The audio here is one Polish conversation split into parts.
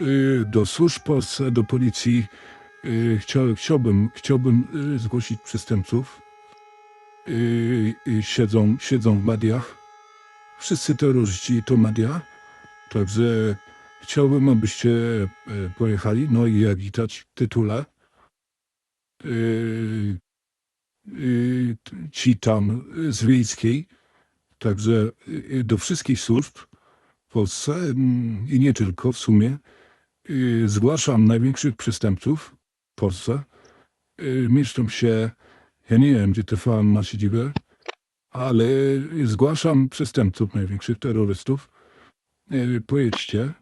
y, do służb do policji. Y, Chciał, chciałbym, chciałbym y, zgłosić przestępców. Siedzą, siedzą w mediach. Wszyscy terroryści to media. Także chciałbym, abyście pojechali. No i w tytule, ci tam z wiejskiej, także do wszystkich służb w Polsce mm, i nie tylko w sumie, zgłaszam największych przestępców w Polsce. Y, Mieszczą się, ja nie wiem, gdzie TVN ma siedzibę, ale zgłaszam przestępców największych, terrorystów. Y, Pojedźcie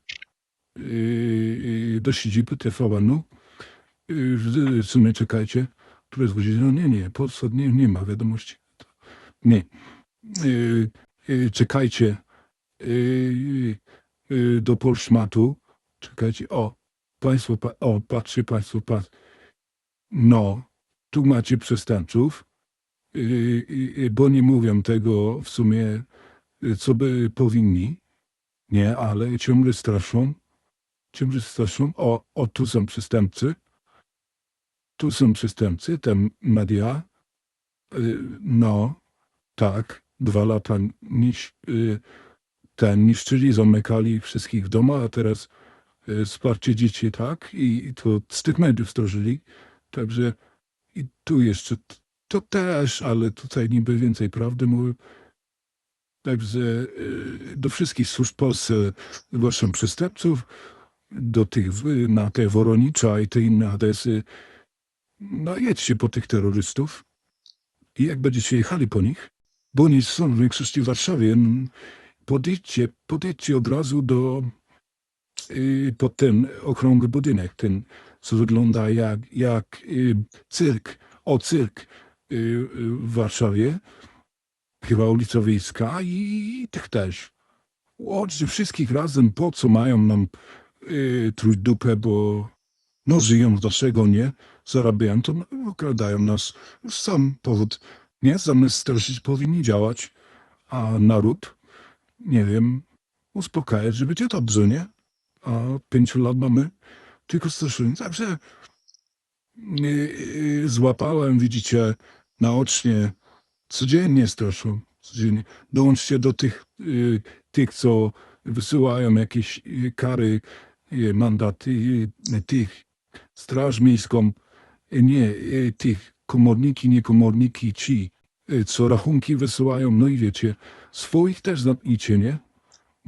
y, do siedziby TVN-u. W sumie czekajcie, które zgłosicie. No nie, nie, Polsce nie, nie ma wiadomości. Nie. Czekajcie do Polszmatu. Czekajcie. O, państwo, pa, o, patrzcie państwo, patrz. No, tu macie przestępców, y, y, y, bo nie mówią tego w sumie, co by powinni. Nie, ale ciągle straszą. Ciągle straszą. O, o, tu są przestępcy. Tu są przestępcy, te media. No, tak, dwa lata niż, ten niszczyli, zamykali wszystkich w domu, a teraz wsparcie dzieci, tak? I, to z tych mediów stworzyli. Także i tu jeszcze to też, ale tutaj niby więcej prawdy mówię. Także y, do wszystkich służb Polsce zgłaszam przestępców, do tych na te Woronicza i te inne adresy. No jedźcie po tych terrorystów i jak będziecie jechali po nich, bo oni są w większości w Warszawie, podejdźcie, podejdźcie od razu do y, pod ten okrągły budynek, ten co wygląda jak, jak y, cyrk, o cyrk y, y, w Warszawie, chyba ulica Wiejska i tych też. Łączcie wszystkich razem, po co mają nam y, trójć dupę, bo no żyją z naszego, nie? Zarabiają to, no, okradają nas. Sam powód, nie? Zamiast straszyć powinni działać, a naród, nie wiem, uspokajać, że będzie dobrze, nie? A pięciu lat mamy tylko straszenie. Także y, y, złapałem, widzicie, naocznie, codziennie straszą, codziennie. Dołączcie do tych, y, tych co wysyłają jakieś kary, mandaty, tych, straż miejską, nie, tych, komorniki, nie komorniki, ci, co rachunki wysyłają, no i wiecie, swoich też zamknijcie, nie?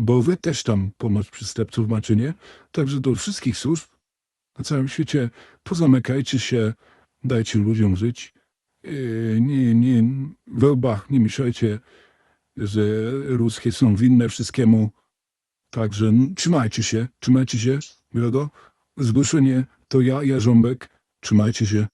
Bo wy też tam pomoc przestępców macie, nie? Także do wszystkich służb na całym świecie pozamykajcie się, dajcie ludziom żyć. Yy, Nie, nie, w łbach nie mieszajcie, że ruskie są winne wszystkiemu. Także trzymajcie się, trzymajcie się, miłego. Zgłoszenie to ja, Jarząbek. Trzymajcie się.